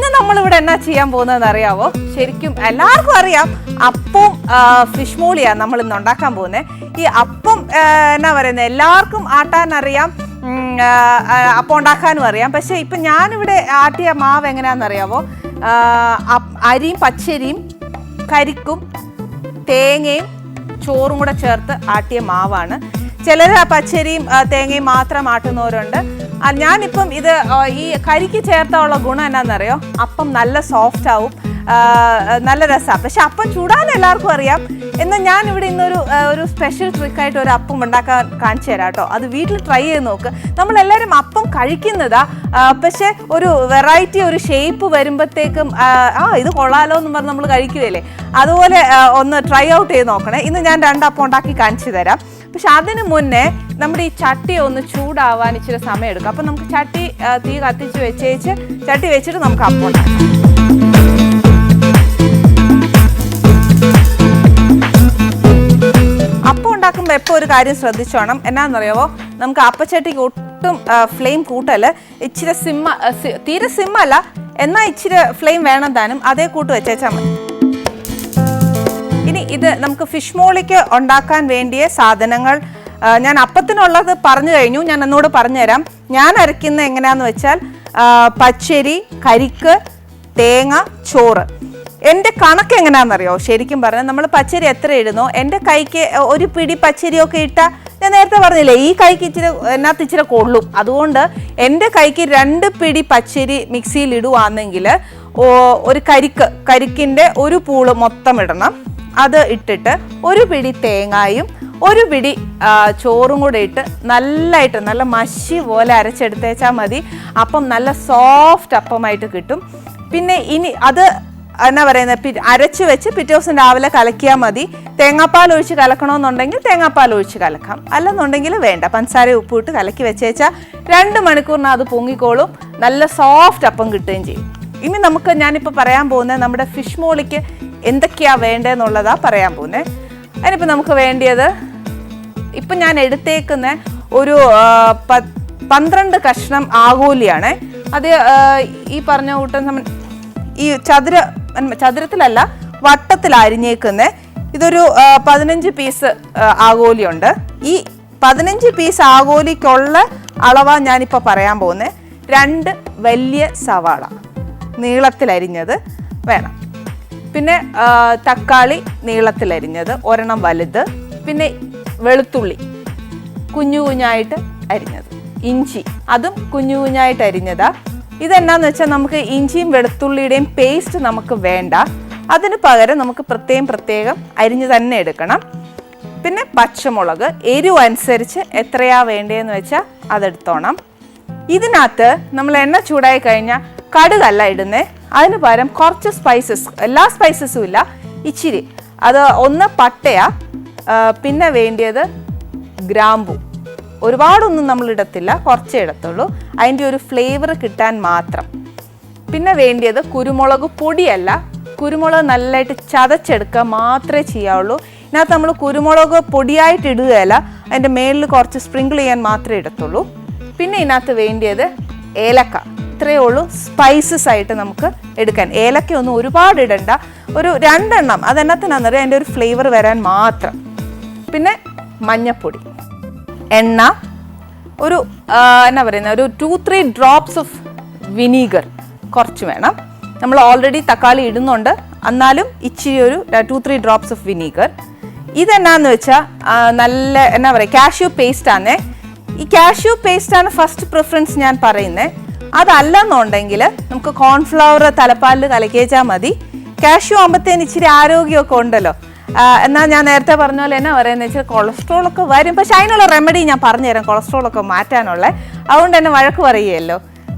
ഇന്ന് നമ്മളിവിടെ എന്നാ ചെയ്യാൻ പോകുന്നതെന്ന് അറിയാവോ? ശരിക്കും എല്ലാവർക്കും അറിയാം അപ്പവും ഫിഷ് മോളിയാണ് നമ്മൾ ഇന്ന് ഉണ്ടാക്കാൻ പോകുന്നത് ഈ അപ്പം എന്നാ പറയുന്നത് എല്ലാവർക്കും ആട്ടാൻ അറിയാം അപ്പം ഉണ്ടാക്കാനും അറിയാം. പക്ഷേ ഇപ്പം ഞാനിവിടെ ആട്ടിയ മാവ് എങ്ങനെയാണെന്ന് അറിയാവോ? അരിയും പച്ചരിയും കരിക്കും തേങ്ങയും ചോറും കൂടെ ചേർത്ത് ആട്ടിയ മാവാണ്. ചിലർ പച്ചരിയും തേങ്ങയും മാത്രം ആട്ടുന്നവരുണ്ട്. ഞാനിപ്പം ഇത് ഈ കരിക്ക് ചേർത്തുള്ള ഗുണം എന്നാണെന്നറിയോ അപ്പം നല്ല സോഫ്റ്റ് ആവും. നല്ല രസമാണ് പക്ഷെ അപ്പം ചൂടാൻ എല്ലാവർക്കും അറിയാം. എന്നാൽ ഞാൻ ഇവിടെ ഇന്നൊരു ഒരു സ്പെഷ്യൽ ട്രിക്കായിട്ട് ഒരു അപ്പം ഉണ്ടാക്കാൻ കാണിച്ചു തരാം കേട്ടോ. അത് വീട്ടിൽ ട്രൈ ചെയ്ത് നോക്ക്. നമ്മളെല്ലാവരും അപ്പം കഴിക്കുന്നതാ. പക്ഷെ ഒരു വെറൈറ്റി ഒരു ഷേപ്പ് വരുമ്പോഴത്തേക്കും ആ ഇത് കൊള്ളാലോ എന്ന് പറഞ്ഞ് നമ്മൾ കഴിക്കുകയല്ലേ അതുപോലെ ഒന്ന് ട്രൈ ഔട്ട് ചെയ്ത് നോക്കണേ. ഇന്ന് ഞാൻ രണ്ടപ്പം ഉണ്ടാക്കി കാണിച്ചു തരാം. പക്ഷെ അതിന് മുന്നേ നമ്മുടെ ഈ ചട്ടി ഒന്ന് ചൂടാവാൻ ഇച്ചിരി സമയം എടുക്കും അപ്പം നമുക്ക് ചട്ടി തീ കത്തിച്ച് വെച്ചേച്ച് ചട്ടി വെച്ചിട്ട് നമുക്ക് അപ്പം ഉണ്ടാക്കാം. ഉണ്ടാക്കുമ്പോൾ എപ്പോൾ ഒരു കാര്യം ശ്രദ്ധിച്ചോണം. എന്നാന്നറിയാവോ? നമുക്ക് അപ്പച്ചട്ടിക്ക് ഒട്ടും ഫ്ലെയിം കൂട്ടൽ ഇച്ചിരി സിമ്മ തീരെ സിമ്മല്ല. എന്നാൽ ഇച്ചിരി ഫ്ലെയിം വേണം താനും. അതേ കൂട്ട് വെച്ചേച്ചാൽ മതി. ഇത് നമുക്ക് ഫിഷ് മോളിക്ക് ഉണ്ടാക്കാൻ വേണ്ടിയ സാധനങ്ങൾ ഞാൻ അപ്പത്തിനുള്ളത് പറഞ്ഞു കഴിഞ്ഞു. ഞാൻ എന്നോട് പറഞ്ഞുതരാം. ഞാൻ അരയ്ക്കുന്നത് എങ്ങനെയാന്ന് വെച്ചാൽ പച്ചരി കരിക്ക് തേങ്ങ ചോറ്. എന്റെ കണക്ക് എങ്ങനെയാണെന്നറിയോ ശരിക്കും പറഞ്ഞാൽ നമ്മൾ പച്ചരി എത്ര ഇടുന്നോ എന്റെ കൈക്ക് ഒരു പിടി പച്ചരിയൊക്കെ ഇട്ട ഞാൻ നേരത്തെ പറഞ്ഞില്ലേ ഈ കൈക്ക് ഇച്ചിരി എന്നകത്ത് ഇച്ചിരി കൊള്ളും. അതുകൊണ്ട് എന്റെ കൈക്ക് രണ്ട് പിടി പച്ചരി മിക്സിയിൽ ഇടുവാണെങ്കിൽ ഒരു കരിക്ക് കരിക്കിന്റെ ഒരു പൂൾ മൊത്തം ഇടണം. അത് ഇട്ടിട്ട് ഒരു പിടി തേങ്ങായും ഒരു പിടി ചോറും കൂടെ ഇട്ട് നല്ലതായിട്ട് നല്ല മഷി പോലെ അരച്ചെടുത്തേച്ചാൽ മതി. അപ്പം നല്ല സോഫ്റ്റ് അപ്പമായിട്ട് കിട്ടും. പിന്നെ ഇനി അത് എന്നാ പറയുന്നത് അരച്ച് വെച്ച് പിറ്റേ ദിവസം രാവിലെ കലക്കിയാൽ മതി. തേങ്ങാപ്പാൽ ഒഴിച്ച് കലക്കണമെന്നുണ്ടെങ്കിൽ തേങ്ങാപ്പാൽ ഒഴിച്ച് കലക്കാം. അല്ലെന്നുണ്ടെങ്കിൽ വേണ്ട പഞ്ചസാര ഉപ്പിട്ട് കലക്കി വെച്ചേച്ചാൽ രണ്ട് മണിക്കൂറിന് അത് പൊങ്ങിക്കോളും. നല്ല സോഫ്റ്റ് അപ്പം കിട്ടുകയും ചെയ്യും. ഇനി നമുക്ക് ഞാനിപ്പോൾ പറയാൻ പോകുന്നത് നമ്മുടെ ഫിഷ് മോളിക്ക് എന്തൊക്കെയാ വേണ്ടതെന്നുള്ളതാ പറയാൻ പോകുന്നത് അതിനിപ്പോൾ നമുക്ക് വേണ്ടിയത് ഇപ്പം ഞാൻ എടുത്തേക്കുന്ന ഒരു പന്ത്രണ്ട് കഷ്ണം ആഗോലിയാണ്. അത് ഈ പറഞ്ഞ കൂട്ടം ഈ ചതുര ചതുരത്തിലല്ല വട്ടത്തിൽ അരിഞ്ഞേക്കുന്ന. ഇതൊരു പതിനഞ്ച് പീസ് ആകോലിയുണ്ട് ഈ പതിനഞ്ച് പീസ് ആഗോലിക്കുള്ള അളവാ ഞാനിപ്പോൾ പറയാൻ പോകുന്നത് രണ്ട് വലിയ സവാള നീളത്തിലരിഞ്ഞത് വേണം. പിന്നെ തക്കാളി നീളത്തിലരിഞ്ഞത് ഒരെണ്ണം വലുത് പിന്നെ വെളുത്തുള്ളി കുഞ്ഞു കുഞ്ഞായിട്ട് അരിഞ്ഞത് ഇഞ്ചി അതും കുഞ്ഞു കുഞ്ഞായിട്ട് അരിഞ്ഞതാ. ഇതെന്നാന്ന് വെച്ചാൽ നമുക്ക് ഇഞ്ചിയും വെളുത്തുള്ളിയുടെയും പേസ്റ്റ് നമുക്ക് വേണ്ട. അതിന് പകരം നമുക്ക് പ്രത്യേകം പ്രത്യേകം അരിഞ്ഞ് തന്നെ എടുക്കണം. പിന്നെ പച്ചമുളക് എരിവ് അനുസരിച്ച് എത്രയാ വേണ്ടതെന്ന് വെച്ചാൽ അതെടുത്തോണം. ഇതിനകത്ത് നമ്മൾ എണ്ണ ചൂടായി കഴിഞ്ഞാൽ കടുകല്ല ഇടുന്നേ. അതിന് പകരം കുറച്ച് സ്പൈസസ് എല്ലാ സ്പൈസസും ഇല്ല. ഇച്ചിരി. അത് ഒന്ന് പട്ടയ. പിന്നെ വേണ്ടിയത് ഗ്രാമ്പു. ഒരുപാടൊന്നും നമ്മൾ ഇടത്തില്ല. കുറച്ചേ ഇടത്തുള്ളൂ. അതിന്റെ ഒരു ഫ്ലേവർ കിട്ടാൻ മാത്രം. പിന്നെ വേണ്ടിയത് കുരുമുളക് പൊടിയല്ല. കുരുമുളക് നല്ലതായിട്ട് ചതച്ചെടുക്കുക മാത്രമേ ചെയ്യാവുള്ളൂ. ഇതിനകത്ത് നമ്മൾ കുരുമുളക് പൊടിയായിട്ട് ഇടുകയല്ല. അതിന്റെ മേളിൽ കുറച്ച് സ്പ്രിങ്കിൾ ചെയ്യാൻ മാത്രമേ ഇടത്തുള്ളൂ. പിന്നെ ഇതിനകത്ത് വേണ്ടിയത് ഏലക്ക. ഇത്രയേ ഉള്ളൂ സ്പൈസസ് ആയിട്ട് നമുക്ക് എടുക്കാൻ. ഏലക്ക ഒന്നും ഒരുപാട് ഇടണ്ട. ഒരു രണ്ടെണ്ണം അതെന്നത്തിനാണെന്നറിയാം അതിന്റെ ഒരു ഫ്ലേവർ വരാൻ മാത്രം. പിന്നെ മഞ്ഞപ്പൊടി. എണ്ണ. ഒരു എന്നാ പറയുന്ന? ഒരു two three drops of vinegar കുറച്ച് വേണം. നമ്മൾ ഓൾറെഡി തക്കാളി ഇടുന്നുണ്ട്. എന്നാലും ഇച്ചിരി ഒരു two three drops of vinegar ഇതെന്നാന്ന് വെച്ചാൽ നല്ല എന്നാ പറയുക കാഷ്യൂ പേസ്റ്റ് ആണേ ഈ കാഷ്യൂ പേസ്റ്റാണ് ഫസ്റ്റ് പ്രിഫറൻസ് ഞാൻ പറയുന്നത് അതല്ലെന്നുണ്ടെങ്കിൽ നമുക്ക് കോൺഫ്ലവർ തലപ്പാലിൽ കലക്കിയേച്ചാൽ മതി. കാഷ്യൂ ആകുമ്പോഴത്തേന് ഇച്ചിരി ആരോഗ്യമൊക്കെ ഉണ്ടല്ലോ. എന്നാൽ ഞാൻ നേരത്തെ പറഞ്ഞ പോലെ എന്നാ പറയുന്നത് വെച്ചാൽ കൊളസ്ട്രോൾ ഒക്കെ വരും. പക്ഷെ അതിനുള്ള റെമഡി ഞാൻ പറഞ്ഞുതരാം കൊളസ്ട്രോൾ ഒക്കെ മാറ്റാനുള്ള. അതുകൊണ്ട് തന്നെ വഴക്ക് പറയുമല്ലോ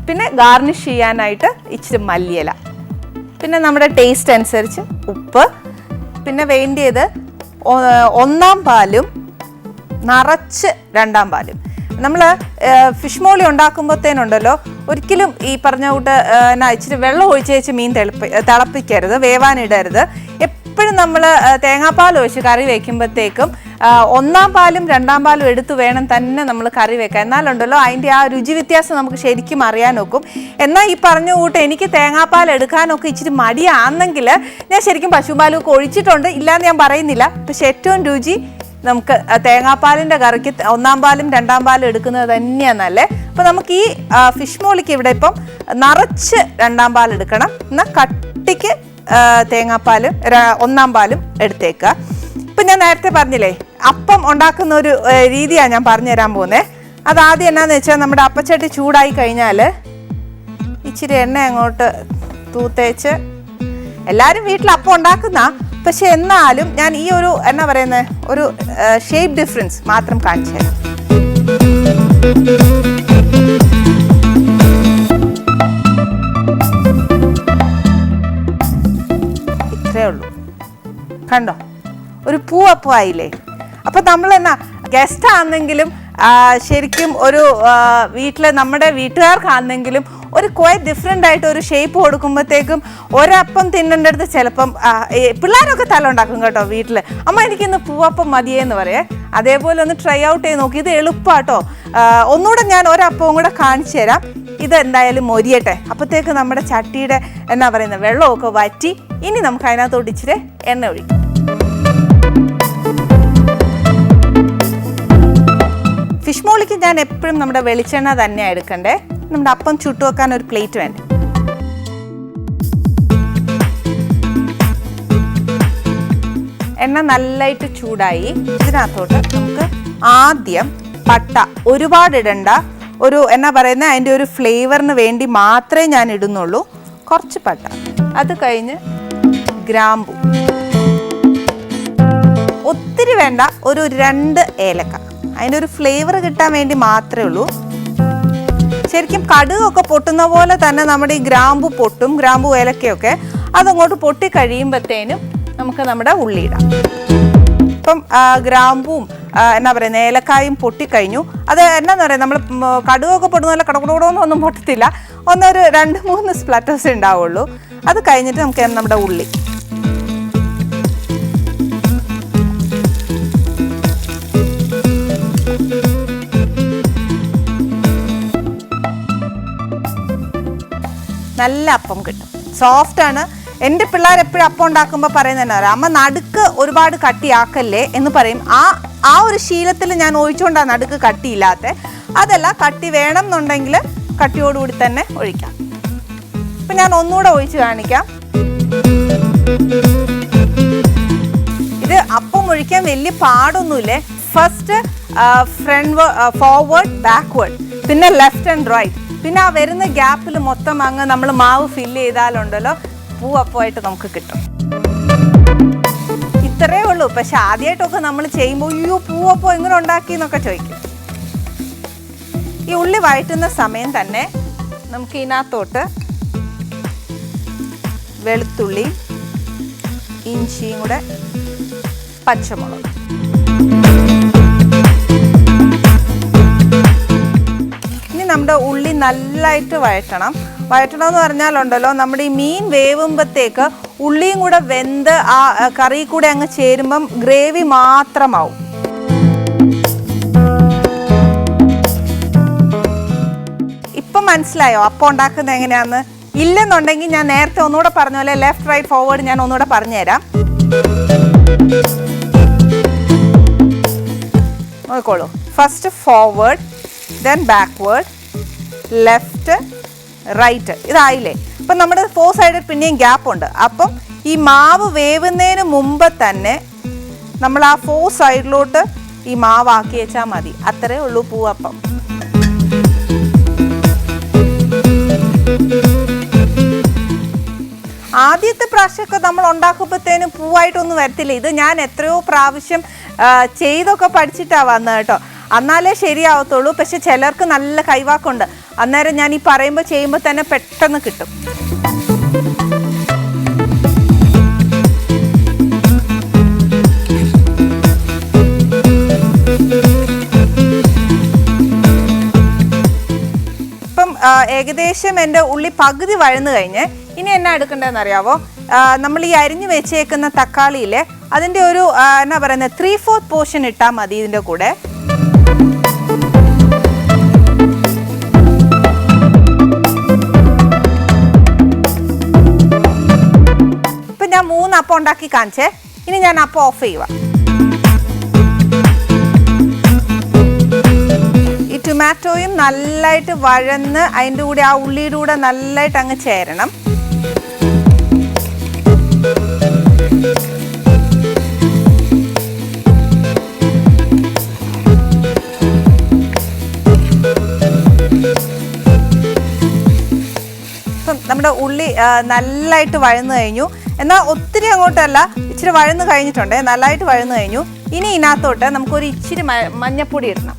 പിന്നെ ഗാർണിഷ് ചെയ്യാനായിട്ട് ഇച്ചിരി മല്ലിയില. പിന്നെ നമ്മുടെ ടേസ്റ്റ് അനുസരിച്ച് ഉപ്പ്. പിന്നെ വേണ്ടിയത് ഒന്നാം പാലും നിറച്ച് രണ്ടാം പാലും. നമ്മൾ ഫിഷ് മോളി ഉണ്ടാക്കുമ്പോഴത്തേനുണ്ടല്ലോ ഒരിക്കലും ഈ പറഞ്ഞ കൂട്ട് എന്നാ ഇച്ചിരി വെള്ളം ഒഴിച്ച് വെച്ച് മീൻ തിളപ്പി തിളപ്പിക്കരുത് വേവാനിടരുത്. എപ്പോഴും നമ്മൾ തേങ്ങാപ്പാൽ ഒഴിച്ച് കറി വയ്ക്കുമ്പോഴത്തേക്കും ഒന്നാം പാലും രണ്ടാം പാലും എടുത്തു വേണം തന്നെ നമ്മൾ കറി വെക്കാൻ. എന്നാലുണ്ടല്ലോ അതിന്റെ ആ രുചി വ്യത്യാസം നമുക്ക് ശരിക്കും അറിയാൻ നോക്കും എന്നാൽ ഈ പറഞ്ഞ കൂട്ട് എനിക്ക് തേങ്ങാപ്പാൽ എടുക്കാനൊക്കെ ഇച്ചിരി മടിയാണെങ്കിൽ ഞാൻ ശരിക്കും പശുപാലൊക്കെ ഒഴിച്ചിട്ടുണ്ട്. ഇല്ലയെന്ന് ഞാൻ പറയുന്നില്ല. പക്ഷെ ഏറ്റവും രുചി നമുക്ക് തേങ്ങാപ്പാലിന്റെ കറിക്ക് ഒന്നാം പാലും രണ്ടാം പാലും എടുക്കുന്നത് തന്നെയാണ് നല്ലത് അപ്പോൾ നമുക്ക് ഈ ഫിഷ് മോളിക്ക് ഇവിടെ ഇപ്പം നിറച്ച് രണ്ടാം പാൽ എടുക്കണം. എന്നാൽ കട്ടിക്ക് തേങ്ങാപ്പാലും ഒന്നാം പാലും എടുത്തേക്കുക. ഇപ്പം ഞാൻ നേരത്തെ പറഞ്ഞില്ലേ അപ്പം ഉണ്ടാക്കുന്ന ഒരു രീതിയാണ് ഞാൻ പറഞ്ഞു തരാൻ പോകുന്നത് അത് ആദ്യം എന്നാന്ന് വെച്ചാൽ നമ്മുടെ അപ്പച്ചട്ടി ചൂടായി കഴിഞ്ഞാൽ ഇച്ചിരി എണ്ണ അങ്ങോട്ട് തൂത്തേച്ച് എല്ലാവരും വീട്ടിൽ അപ്പം ഉണ്ടാക്കുന്ന പക്ഷെ എന്നാലും ഞാൻ ഈ ഒരു എന്നാ പറയുന്നത് ഒരു ഷേപ്പ് ഡിഫറൻസ് മാത്രം കാണിച്ചു തരാം. ഇത്രേ ഉള്ളൂ. കണ്ടോ? ഒരു പൂവപ്പം ആയില്ലേ അപ്പൊ നമ്മൾ എന്നാ ഗസ്റ്റ് ആണെങ്കിലും ശരിക്കും ഒരു വീട്ടിൽ നമ്മുടെ വീട്ടുകാർക്കാണെങ്കിലും ഒരു കോയ ഡിഫറെന്റ് ആയിട്ട് ഒരു ഷേപ്പ് കൊടുക്കുമ്പോഴത്തേക്കും ഒരപ്പം തിന്നേണ്ടടുത്ത് ചിലപ്പം പിള്ളേരൊക്കെ തല ഉണ്ടാക്കും കേട്ടോ വീട്ടിൽ അമ്മ എനിക്കിന്ന് പൂവപ്പം മതിയെന്ന് പറയേ. അതേപോലെ ഒന്ന് ട്രൈ ഔട്ട് ചെയ്ത് നോക്കി. ഇത് എളുപ്പാട്ടോ. ഒന്നുകൂടെ ഞാൻ ഒരപ്പവും കൂടെ കാണിച്ചു തരാം. ഇത് എന്തായാലും മൊരിയട്ടെ. അപ്പോഴത്തേക്ക് നമ്മുടെ ചട്ടിയുടെ എന്നാ പറയുന്നത് വെള്ളമൊക്കെ വറ്റി ഇനി നമുക്ക് അതിനകത്തോട്ട് ഇച്ചിരി എണ്ണ ഒഴിക്കാം. ഫിഷ് മോളിക്ക് ഞാൻ എപ്പോഴും നമ്മുടെ വെളിച്ചെണ്ണ തന്നെയാണ് എടുക്കണ്ടേ. നമ്മുടെ അപ്പം ചുട്ടു വെക്കാൻ ഒരു പ്ലേറ്റ് വേണ്ട? എണ്ണ നല്ലതായിട്ട് ചൂടായി. ഇതിനകത്തോട്ട് നമുക്ക് ആദ്യം പട്ട ഒരുപാട് ഇടണ്ട ഒരു എന്നാ പറയുന്നത് അതിന്റെ ഒരു ഫ്ലേവറിന് വേണ്ടി മാത്രമേ ഞാൻ ഇടുന്നുള്ളൂ. കുറച്ച് പട്ട. അത് കഴിഞ്ഞ് ഗ്രാമ്പു. ഒത്തിരി വേണ്ട ഒരു രണ്ട് ഏലക്ക. അതിന്റെ ഒരു ഫ്ലേവർ കിട്ടാൻ വേണ്ടി മാത്രമേ ഉള്ളൂ. ശരിക്കും കടുകൊക്കെ പൊട്ടുന്ന പോലെ തന്നെ നമ്മുടെ ഈ ഗ്രാമ്പു പൊട്ടും ഗ്രാമ്പു ഏലക്കയൊക്കെ അതങ്ങോട്ട് പൊട്ടി കഴിയുമ്പോഴത്തേനും നമുക്ക് നമ്മുടെ ഉള്ളിയിടാം. ഇപ്പം ഗ്രാമ്പും എന്നാ പറയുന്നത് ഏലക്കായും പൊട്ടിക്കഴിഞ്ഞു അത് എന്നാന്ന് പറയാം നമ്മൾ കടുകൊക്കെ പൊട്ടുന്ന പോലെ കടകുടോന്നൊന്നും പൊട്ടത്തില്ല ഒന്നൊരു രണ്ട് മൂന്ന് സ്പ്ലറ്റേഴ്സ് ഉണ്ടാവുള്ളൂ അത് കഴിഞ്ഞിട്ട് നമുക്ക് നമ്മുടെ ഉള്ളി നല്ല അപ്പം കിട്ടും. സോഫ്റ്റ് ആണ്. എന്റെ പിള്ളേർ എപ്പോഴും അപ്പം ഉണ്ടാക്കുമ്പോൾ പറയുന്നത് എന്നാ അറിയോ? അമ്മ നടുക്ക് ഒരുപാട് കട്ടിയാക്കല്ലേ എന്ന് പറയും. ആ ആ ഒരു ശീലത്തിൽ ഞാൻ ഒഴിച്ചുകൊണ്ടാണ് നടുക്ക് കട്ടിയില്ലാത്ത. അതല്ല കട്ടി വേണം എന്നുണ്ടെങ്കിൽ കട്ടിയോടുകൂടി തന്നെ ഒഴിക്കാം. ഇപ്പം ഞാൻ ഒന്നുകൂടെ ഒഴിച്ച് കാണിക്കാം. ഇത് അപ്പം ഒഴിക്കാൻ വലിയ പാടൊന്നുമില്ലേ? ഫസ്റ്റ് ഫ്രണ്ട് ഫോർവേഡ് ബാക്ക്വേഡ് പിന്നെ ലെഫ്റ്റ് ആൻഡ് റൈറ്റ് പിന്നെ ആ വരുന്ന ഗ്യാപ്പിൽ മൊത്തം അങ്ങ് നമ്മൾ മാവ് ഫില്ല് ചെയ്താലുണ്ടല്ലോ പൂ അപ്പമായിട്ട് നമുക്ക് കിട്ടും. ഇത്രേ ഉള്ളൂ. പക്ഷെ ആദ്യമായിട്ടൊക്കെ നമ്മൾ ചെയ്യുമ്പോൾ അയ്യോ പൂവപ്പം എങ്ങനെ ഉണ്ടാക്കി എന്നൊക്കെ ചോദിക്കും. ഈ ഉള്ളി വഴറ്റുന്ന സമയം തന്നെ നമുക്ക് ഇതിനകത്തോട്ട് വെളുത്തുള്ളി ഇഞ്ചിയും കൂടെ പച്ചമുളക്. ഇനി നമ്മുടെ ഉള്ളി നല്ലതായിട്ട് വഴറ്റണം. വഴറ്റണം എന്ന് പറഞ്ഞാലുണ്ടല്ലോ നമ്മുടെ ഈ മീൻ വേവുമ്പോഴത്തേക്ക് ഉള്ളിയും കൂടെ വെന്ത് ആ കറി കൂടെ അങ്ങ് ചേരുമ്പം ഗ്രേവി മാത്രമാവും. ഇപ്പം മനസ്സിലായോ? അപ്പം ഉണ്ടാക്കുന്നത് എങ്ങനെയാന്ന്? ഇല്ലെന്നുണ്ടെങ്കിൽ ഞാൻ നേരത്തെ ഒന്നുകൂടെ പറഞ്ഞ പോലെ ലെഫ്റ്റ് റൈറ്റ് ഫോർവേഡ് ഞാൻ ഒന്നുകൂടെ പറഞ്ഞുതരാം. നോക്കോളൂ first forward then backward left right ഇതായില്ലേ? അപ്പം നമ്മുടെ ഫോർ സൈഡിൽ പിന്നെയും ഗ്യാപ്പ് ഉണ്ട്. അപ്പം ഈ മാവ് വേവുന്നതിന് മുമ്പ് തന്നെ നമ്മൾ ആ ഫോർ സൈഡിലോട്ട് ഈ മാവ് ആക്കി വെച്ചാൽ മതി. അത്രേ ഉള്ളൂ പൂവപ്പം. ആദ്യത്തെ പ്രാവശ്യമൊക്കെ നമ്മൾ ഉണ്ടാക്കുമ്പോഴത്തേനും പൂവായിട്ടൊന്നും വരത്തില്ല. ഇത് ഞാൻ എത്രയോ പ്രാവശ്യം ചെയ്തൊക്കെ പഠിച്ചിട്ടാണ് വന്നത് കേട്ടോ. എന്നാലേ ശരിയാവത്തുള്ളൂ. പക്ഷെ ചിലർക്ക് നല്ല കൈവാക്കുണ്ട്. അന്നേരം ഞാൻ ഈ പറയുമ്പോൾ ചെയ്യുമ്പോൾ തന്നെ പെട്ടെന്ന് കിട്ടും. ഇപ്പം ഏകദേശം എന്റെ ഉള്ളി പകുതി വഴന്നു കഴിഞ്ഞ് ഇനി എന്നാ എടുക്കേണ്ടതെന്ന് അറിയാവോ നമ്മൾ ഈ അരിഞ്ഞു വെച്ചേക്കുന്ന തക്കാളിയിലെ അതിന്റെ ഒരു എന്നാ പറയുന്നത് ത്രീ ഫോർത്ത് പോർഷൻ ഇട്ടാൽ മതി ഇതിന്റെ കൂടെ. ഞാൻ മൂന്ന് അപ്പം ഉണ്ടാക്കി കാണിച്ചേ. ഇനി ഞാൻ അപ്പം ഓഫ് ചെയ്യുക ഈ ടൊമാറ്റോയും നല്ലതായിട്ട് വഴന്ന് അതിന്റെ കൂടെ ആ ഉള്ളിയുടെ കൂടെ നല്ലതായിട്ട് അങ്ങ് ചേരണം. ഉള്ളി നല്ലതായിട്ട് വഴന്നു കഴിഞ്ഞു. എന്നാൽ ഒത്തിരി അങ്ങോട്ടല്ല ഇച്ചിരി വഴന്നു കഴിഞ്ഞിട്ടുണ്ട്. നല്ലതായിട്ട് വഴന്നു കഴിഞ്ഞു. ഇനി ഇതിനകത്തോട്ട് നമുക്കൊരു ഇച്ചിരി മഞ്ഞപ്പൊടി ഇടണം.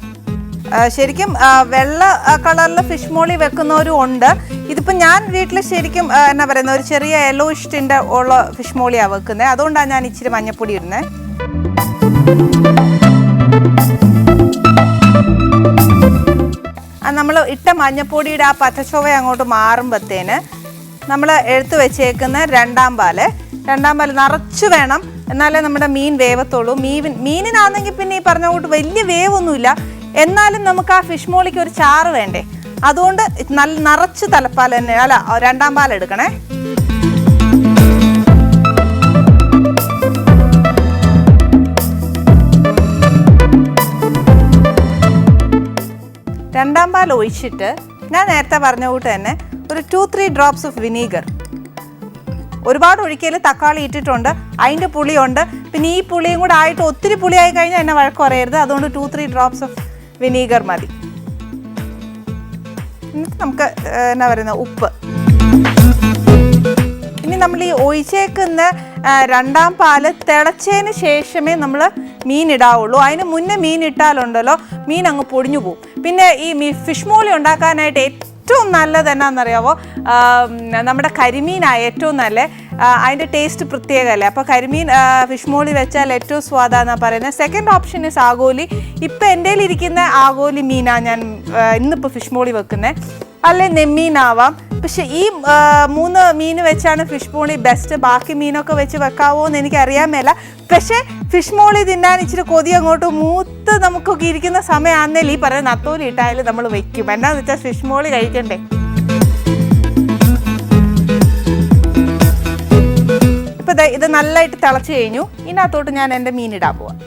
ശരിക്കും വെള്ള കളറിൽ ഫിഷ് മോളി വെക്കുന്നവരും ഉണ്ട്. ഇതിപ്പോൾ ഞാൻ വീട്ടിൽ ശരിക്കും എന്നാ പറയുന്നത് ഒരു ചെറിയ യെല്ലോ ഇഷ്ടിന്റെ ഉള്ള ഫിഷ് മോളിയാണ് വെക്കുന്നത് അതുകൊണ്ടാണ് ഞാൻ ഇച്ചിരി മഞ്ഞപ്പൊടി ഇടുന്നത് നമ്മൾ ഇട്ട മഞ്ഞപ്പൊടിയുടെ ആ പച്ചച്ചൊവ അങ്ങോട്ട് മാറുമ്പോഴത്തേന് നമ്മൾ എടുത്തു വെച്ചേക്കുന്ന രണ്ടാം പാൽ. രണ്ടാം പാൽ നിറച്ച് വേണം. എന്നാലേ നമ്മുടെ മീൻ വേവത്തുള്ളൂ. മീൻ മീനിനാണെങ്കിൽ പിന്നെ ഈ പറഞ്ഞ കൂട്ട് വലിയ വേവൊന്നുമില്ല. എന്നാലും നമുക്ക് ആ ഫിഷ് മോളിക്ക് ഒരു ചാറ് വേണ്ടേ? അതുകൊണ്ട് നല്ല നിറച്ച് തലപ്പാൽ തന്നെ അല്ല രണ്ടാം പാൽ എടുക്കണേ. രണ്ടാം പാൽ ഒഴിച്ചിട്ട് ഞാൻ നേരത്തെ പറഞ്ഞ കൂട്ട് തന്നെ ഒരു two three drops of vinegar ഒരുപാട് ഒഴിക്കൽ തക്കാളി ഇട്ടിട്ടുണ്ട്. അതിന്റെ പുളിയുണ്ട്. പിന്നെ ഈ പുളിയും കൂടെ ആയിട്ട് ഒത്തിരി പുളിയായി കഴിഞ്ഞാൽ എന്നെ വഴക്ക് കുറയരുത് അതുകൊണ്ട് two three drops of vinegar മതി. നമുക്ക് എന്നാ പറയുന്ന ഉപ്പ്. ഇനി നമ്മൾ ഈ ഒഴിച്ചേക്കുന്ന രണ്ടാം പാൽ തിളച്ചതിന് ശേഷമേ നമ്മൾ മീൻ ഇടാവുള്ളൂ. അതിന് മുന്നേ മീൻ ഇട്ടാലുണ്ടല്ലോ മീൻ അങ്ങ് പൊടിഞ്ഞു പോകും പിന്നെ ഈ മീ ഫിഷ് മോളി ഉണ്ടാക്കാനായിട്ട് ഏറ്റവും നല്ലത് എന്നാണെന്നറിയാവോ? ആ, നമ്മുടെ കരിമീനാണ് ഏറ്റവും നല്ല. അതിന്റെ ടേസ്റ്റ് പ്രത്യേകമല്ലേ? അപ്പോൾ കരിമീൻ ഫിഷ് മോളി വെച്ചാൽ ഏറ്റവും സ്വാദാന്നാണ് പറയുന്നത്. സെക്കൻഡ് ഓപ്ഷൻ ഇസ് ആഗോലി. ഇപ്പം എന്റെ ഇരിക്കുന്ന ആഗോലി മീനാണ് ഞാൻ ഇന്നിപ്പോൾ ഫിഷ് മോളി വെക്കുന്നത് അല്ലെ നെമ്മീനാവാം. പക്ഷെ ഈ മൂന്ന് മീൻ വെച്ചാണ് ഫിഷ് മോളി ബെസ്റ്റ് ബാക്കി മീനൊക്കെ വെച്ച് വെക്കാവോ എന്ന് എനിക്ക് അറിയാൻ മേല. പക്ഷേ ഫിഷ് മോളി തിന്നാൻ ഇച്ചിരി കൊതി അങ്ങോട്ട് മൂത്ത് നമുക്കൊക്കെ ഇരിക്കുന്ന സമയമാണെന്നേ ഈ പറയുന്ന നത്തോലി ഇട്ടായാലും നമ്മൾ വെക്കും. എന്നാന്ന് വെച്ചാൽ ഫിഷ് മോളി കഴിക്കണ്ടേ? ഇപ്പൊ ഇത് നല്ലതായിട്ട് തിളച്ച് കഴിഞ്ഞു. ഇതിനകത്തോട്ട് ഞാൻ എന്റെ മീൻ ഇടാൻ പോവാം.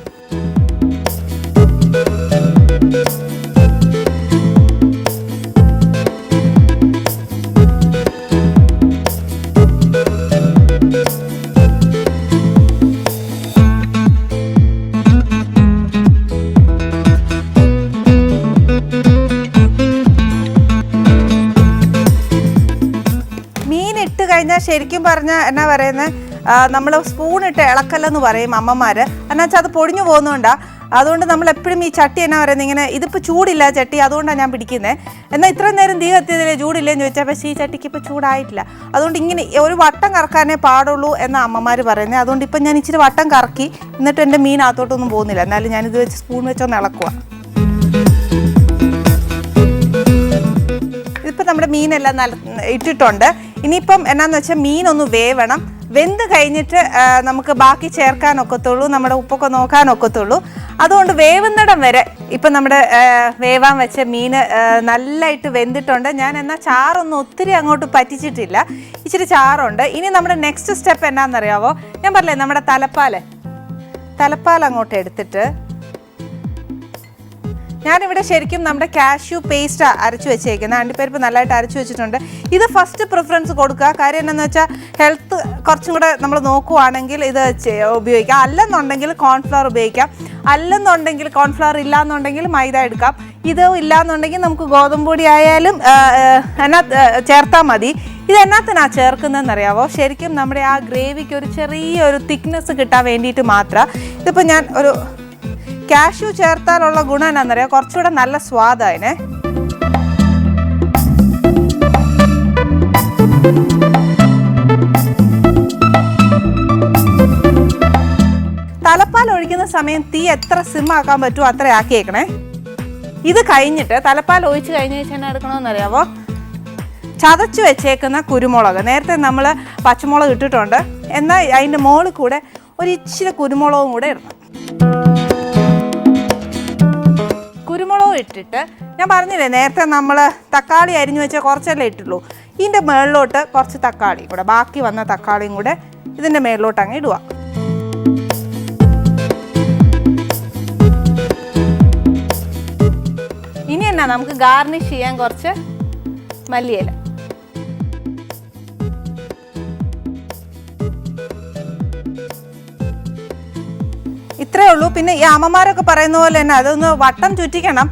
ശരിക്കും പറഞ്ഞാൽ എന്നാ പറയുന്നത് നമ്മൾ സ്പൂൺ ഇട്ട് ഇളക്കല്ലെന്ന് പറയും അമ്മമാർ എന്നുവെച്ചാൽ അത് പൊടിഞ്ഞു പോകുന്നുണ്ടാ. അതുകൊണ്ട് നമ്മൾ എപ്പോഴും ഈ ചട്ടി എന്നാ പറയുന്നത് ഇങ്ങനെ ഇതിപ്പോൾ ചൂടില്ല ചട്ടി അതുകൊണ്ടാണ് ഞാൻ പിടിക്കുന്നത് എന്നാൽ ഇത്രയും നേരം തീ കത്തിയതില്ലേ ചൂടില്ലേന്ന് ചോദിച്ചാൽ പക്ഷേ ഈ ചട്ടിക്ക് ഇപ്പോൾ ചൂടായിട്ടില്ല. അതുകൊണ്ട് ഇങ്ങനെ ഒരു വട്ടം കറക്കാനേ പാടുള്ളൂ എന്ന അമ്മമാർ പറയുന്നത് അതുകൊണ്ട് ഇപ്പം ഞാൻ ഇച്ചിരി വട്ടം കറക്കി എന്നിട്ട് എന്റെ മീൻ അകത്തോട്ടൊന്നും പോകുന്നില്ല. എന്നാലും ഞാനിത് വെച്ച് സ്പൂൺ വെച്ചൊന്ന് ഇളക്കുക ഇതിപ്പോൾ നമ്മുടെ മീനെല്ലാം നല്ല ഇട്ടിട്ടുണ്ട്. ഇനിയിപ്പം എന്നാന്ന് വെച്ചാൽ മീനൊന്ന് വേവണം. വെന്ത് കഴിഞ്ഞിട്ട് നമുക്ക് ബാക്കി ചേർക്കാൻ ഒക്കത്തുള്ളൂ നമ്മുടെ ഉപ്പൊക്കെ നോക്കാൻ ഒക്കത്തുള്ളൂ അതുകൊണ്ട് വേവുന്നിടം വരെ ഇപ്പം നമ്മുടെ വേവാൻ വെച്ച മീൻ നല്ലതായിട്ട് വെന്തിട്ടുണ്ട്. ഞാൻ എന്നാൽ ചാറൊന്നും ഒത്തിരി അങ്ങോട്ട് പറ്റിച്ചിട്ടില്ല. ഇച്ചിരി ചാറുണ്ട്. ഇനി നമ്മുടെ നെക്സ്റ്റ് സ്റ്റെപ്പ് എന്നാണെന്നറിയാവോ ഞാൻ പറഞ്ഞില്ലേ നമ്മുടെ തലപ്പാൽ. തലപ്പാൽ അങ്ങോട്ട് എടുത്തിട്ട് ഞാനിവിടെ ശരിക്കും നമ്മുടെ കാഷ്യൂ പേസ്റ്റ് അരച്ചു വെച്ചേക്കുന്നത് അണ്ടിപ്പരിപ്പ് നല്ലതായിട്ട് അരച്ചു വെച്ചിട്ടുണ്ട്. ഇത് ഫസ്റ്റ് പ്രിഫറൻസ് കൊടുക്കുക. കാര്യം എന്താണെന്ന് വെച്ചാൽ ഹെൽത്ത് കുറച്ചും കൂടെ നമ്മൾ നോക്കുവാണെങ്കിൽ ഇത് ഉപയോഗിക്കാം. അല്ലെന്നുണ്ടെങ്കിൽ കോൺഫ്ലവർ ഉപയോഗിക്കാം. അല്ലെന്നുണ്ടെങ്കിൽ കോൺഫ്ലവർ ഇല്ലാന്നുണ്ടെങ്കിൽ മൈദ എടുക്കാം. ഇത് ഇല്ലാന്നുണ്ടെങ്കിൽ നമുക്ക് ഗോതമ്പ് പൊടി ആയാലും എന്നാ ചേർത്താൽ മതി. ഇത് എന്നാത്തിനാ ചേർക്കുന്നതെന്ന് അറിയാവോ ശരിക്കും നമ്മുടെ ആ ഗ്രേവിക്ക് ഒരു ചെറിയൊരു തിക്നെസ് കിട്ടാൻ വേണ്ടിയിട്ട് മാത്രം. ഇതിപ്പോൾ ഞാൻ ഒരു കാഷ്യൂ ചേർത്താലുള്ള ഗുണം എന്നാന്നറിയാം കുറച്ചുകൂടെ നല്ല സ്വാദായനെ. തലപ്പാൽ ഒഴിക്കുന്ന സമയം തീ എത്ര സിം ആക്കാൻ പറ്റുമോ അത്ര ആക്കിയേക്കണേ. ഇത് കഴിഞ്ഞിട്ട് തലപ്പാൽ ഒഴിച്ച് കഴിഞ്ഞ ശേഷം എന്നാ എടുക്കണമെന്നറിയാവോ ചതച്ച് വെച്ചേക്കുന്ന കുരുമുളക്. നേരത്തെ നമ്മൾ പച്ചമുളക് ഇട്ടിട്ടുണ്ട്. എന്നാൽ അതിന്റെ മുകളിൽ കൂടെ ഒരു ഇച്ചിരി കുരുമുളകും കൂടെ ഇടണം. ഇട്ടിട്ട് ഞാൻ പറഞ്ഞില്ലേ നേരത്തെ നമ്മൾ തക്കാളി അരിഞ്ഞു വെച്ച കുറച്ചല്ലേ ഇട്ടുള്ളൂ. ഇതിന്റെ മുകളിലോട്ട് കുറച്ച് തക്കാളി കൂടെ ബാക്കി വന്ന തക്കാളിയും കൂടെ ഇതിന്റെ മുകളിലോട്ട് അങ്ങ് ഇടുക. ഇനി എന്നാ നമുക്ക് ഗാർണിഷ് ചെയ്യാൻ കുറച്ച് മല്ലിയില. ഉള്ളൂ. പിന്നെ ഈ അമ്മമാരൊക്കെ പറയുന്ന പോലെ തന്നെ അതൊന്ന് വട്ടം ചുറ്റിക്കണം.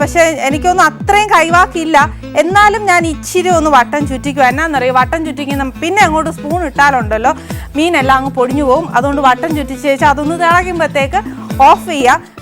പക്ഷെ എനിക്കൊന്നും അത്രയും കൈവാക്കില്ല എന്നാലും ഞാൻ ഇച്ചിരി ഒന്ന് വട്ടം ചുറ്റിക്കുക എന്നാന്നറിയോ? വട്ടം ചുറ്റിക്കുന്ന പിന്നെ അങ്ങോട്ട് സ്പൂൺ ഇട്ടാലുണ്ടല്ലോ. മീനെല്ലാം അങ്ങ് പൊടിഞ്ഞു പോകും അതുകൊണ്ട് വട്ടം ചുറ്റിച്ച് വെച്ചാൽ അതൊന്ന് തിളയ്ക്കുമ്പോഴത്തേക്ക് ഓഫ് ചെയ്യുക